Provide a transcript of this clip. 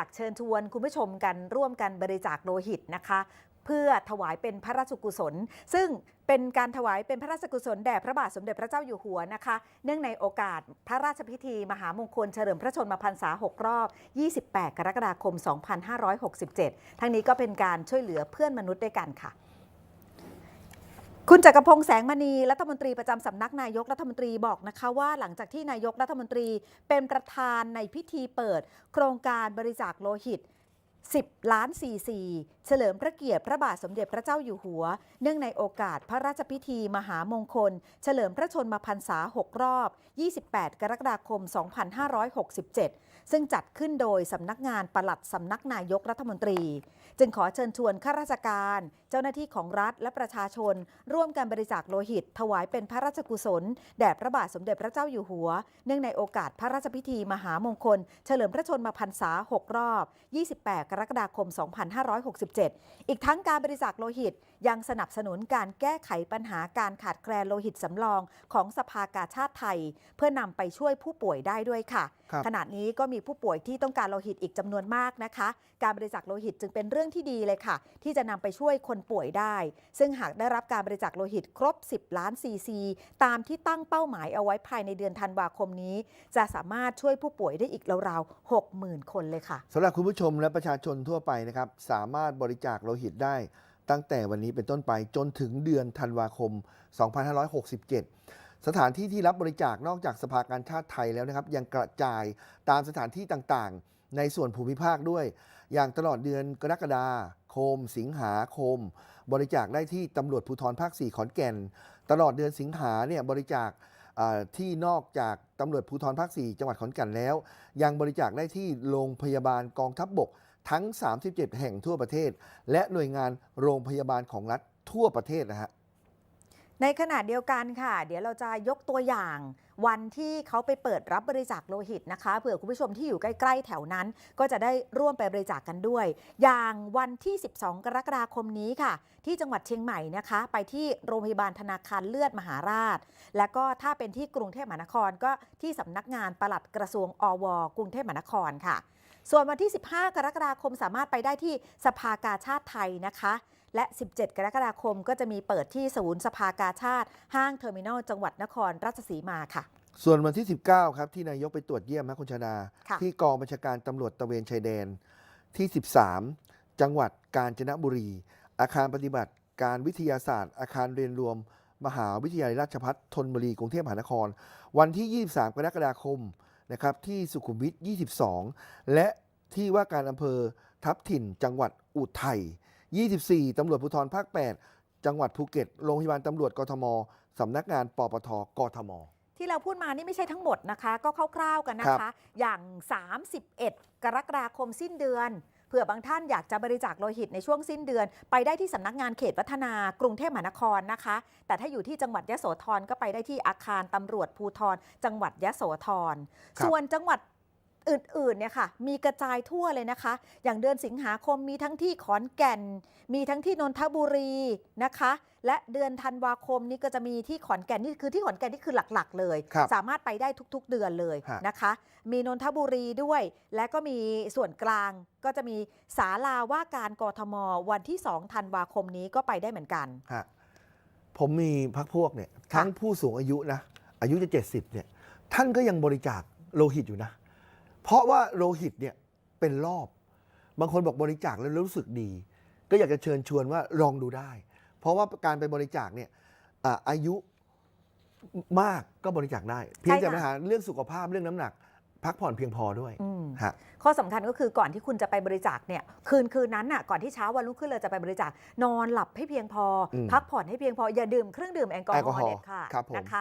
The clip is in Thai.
อยากเชิญชวนคุณผู้ชมกันร่วมกันบริจาคโลหิตนะคะ เพื่อถวายเป็นพระราชกุศล ซึ่งเป็นการถวายเป็นพระราชกุศลแด่พระบาทสมเด็จพระเจ้าอยู่หัวนะคะ เนื่องในโอกาสพระราชพิธี มหามงคลเฉลิมพระชนมพรรษา 6 รอบ 28 กรกฎาคม 2567 ทั้งนี้ก็เป็นการช่วยเหลือเพื่อนมนุษย์ด้วยกันค่ะ คุณจักรพงษ์แสงมณีรัฐมนตรีประจำสำนักนายกรัฐมนตรีบอกนะคะว่าหลังจากที่นายกรัฐมนตรีเป็นประธานในพิธีเปิด โครงการบริจาคโลหิต 10 ล้านซีซีเฉลิมพระเกียรติพระบาทสมเด็จพระเจ้าอยู่หัว เนื่องในโอกาสพระราชพิธีมหามงคล เฉลิมพระชนมพรรษา 6 รอบ 28 กรกฎาคม 2567 ซึ่งจัดขึ้นโดยสำนักงานปลัดสำนักนายกรัฐมนตรี จึงขอเชิญชวนข้าราชการ เจ้าหน้าที่ของรัฐและประชาชน ร่วมกันบริจาคโลหิต ถวายเป็นพระราชกุศลแด่พระบาทสมเด็จพระเจ้าอยู่หัว เนื่องในโอกาสพระราชพิธีมหามงคล เฉลิมพระชนมพรรษา 6 รอบ 28กรกฎาคม 2567 อีกทั้งการบริจาคโลหิตยังสนับสนุนการแก้ไขปัญหาการขาดแคลนโลหิตสำรองของสภากาชาติไทย เพื่อนำไปช่วยผู้ป่วยได้ด้วยค่ะครับขณะนี้ก็มีผู้ป่วยที่ต้องการโลหิตอีกจำนวนมากนะคะ การบริจาคโลหิตจึงเป็นเรื่องที่ดีเลยค่ะ ที่จะนำไปช่วยคนป่วยได้ ซึ่งหากได้รับการบริจาคโลหิตครบ 10 ล้านซีซีตามที่ตั้งเป้าหมายเอาไว้ภายในเดือนธันวาคมนี้ จะสามารถช่วยผู้ป่วยได้อีกราวๆ60,000 คนเลยค่ะสำหรับคุณผู้ชมและประชาชนทั่วไปนะครับ สามารถบริจาคโลหิตได้ ตั้งแต่วันนี้เป็นต้นไปจนถึงเดือนธันวาคม 2567 สถานที่ที่รับบริจาคนอกจากสภากาชาติไทยแล้วนะครับ ยังกระจายตามสถานที่ต่างๆ ในส่วนภูมิภาคด้วย อย่างตลอดเดือนกรกฎาคม สิงหาคม บริจาคได้ที่ตำรวจภูธรภาค 4 ขอนแก่น ตลอดเดือนสิงหาเนี่ยบริจาคที่นอกจากตำรวจภูธรภาค 4 จังหวัดขอนแก่นแล้ว ยังบริจาคได้ที่โรงพยาบาลกองทัพบบก ทั้ง 37 แห่งทั่วประเทศ และหน่วยงานโรงพยาบาลของรัฐทั่วประเทศนะฮะในขณะเดียวกันค่ะ เดี๋ยวเราจะยกตัวอย่าง วันที่เขาไปเปิดรับบริจาคโลหิตนะคะเผื่อคุณผู้ชมที่อยู่ใกล้ ๆ แถวนั้น ก็จะได้ร่วมไปบริจาคกันด้วย อย่างวันที่ 12 กรกฎาคมนี้ค่ะ ที่จังหวัดเชียงใหม่นะคะ ไปที่โรงพยาบาลธนาคารเลือดมหาราช และก็ถ้าเป็นที่กรุงเทพมหานครก็ที่สำนักงานปลัดกระทรวงอวกรุงเทพมหานครค่ะ ส่วนวันที่ 15 กรกฎาคมสามารถไปได้ที่สภากาชาติไทยนะคะ และ 17 กรกฎาคมก็จะมีเปิดที่ศูนย์สภากาชาติ ห้างเทอร์มินอลจังหวัดนครราชสีมาค่ะ ส่วนวันที่ 19 ครับ ที่นายกไปตรวจเยี่ยมนะคุณชนา ค่ะ ที่กองบัญชาการตำรวจตระเวนชายแดนที่ 13 จังหวัดกาญจนบุรี อาคารปฏิบัติการวิทยาศาสตร์ อาคารเรียนรวม มหาวิทยาลัยราชภัฏธนบุรีกรุงเทพมหานคร วันที่ 23 กรกฎาคม นะครับที่สุขุมวิท 22 และที่ว่าการอำเภอทับถิ่น จังหวัดอุทัย 24 ตำรวจภูธรภาค 8 จังหวัดภูเก็ต โรงพยาบาลตำรวจกทม สำนักงานปปทกทม ที่เราพูดมานี่ไม่ใช่ทั้งหมดนะคะ ก็คร่าวๆกันนะครัคะอย่าง 31 กรกฎาคมสิ้นเดือน เผื่อบางท่านอยากจะบริจาคโลหิตในช่วงสิ้นเดือน ไปได้ที่สำนักงานเขตวัฒนากรุงเทพมหานครนะคะ แต่ถ้าอยู่ที่จังหวัดยะโสธรก็ไปได้ที่อาคารตำรวจภูธรจังหวัดยะโสธรส่วนจังหวัด อื่นๆเนี่ยค่ะมีกระจายทั่วเลยนะคะ อย่างเดือนสิงหาคมมีทั้งที่ขอนแก่น มีทั้งที่นนทบุรีนะคะ และเดือนธันวาคมนี่ก็จะมีที่ขอนแก่นนี่คือที่ขอนแก่นนี่คือหลักๆ เลย ครับสามารถไปได้ทุกๆเดือนเลยฮะ นะคะ มีนนทบุรีด้วย และก็มีส่วนกลางก็จะมีศาลาว่าการกทมวันที่2ธันวาคมนี้ก็ไปได้เหมือนกัน ฮะผมมีพักพวกเนี่ย ทั้งผู้สูงอายุนะ อายุจะ 70เนี่ย ท่านก็ยังบริจาคโลหิตอยู่นะ เพราะว่าโลหิตเนี่ยเป็นรอบ บางคนบอกบริจาคแล้วรู้สึกดี ก็อยากจะเชิญชวนว่าลองดูได้ เพราะว่าการไปบริจาคเนี่ยอ่าอายุมากก็บริจาคได้ เพียงแต่ใช่ค่ะปัญหาเรื่องสุขภาพเรื่องน้ำหนัก พักผ่อนเพียงพอด้วยอืมฮะข้อสำคัญก็คือก่อนที่คุณจะไปบริจาคเนี่ยคืนคืนนั้นน่ะก่อนที่เช้าวันรุ่งขึ้นเลยจะไปบริจาคนอนหลับให้เพียงพออมพักผ่อนให้เพียงพออย่าดื่มเครื่องดื่มแอลกอแอลฮกออล์ฮอล์เด็ดขาดครับผมนะคะ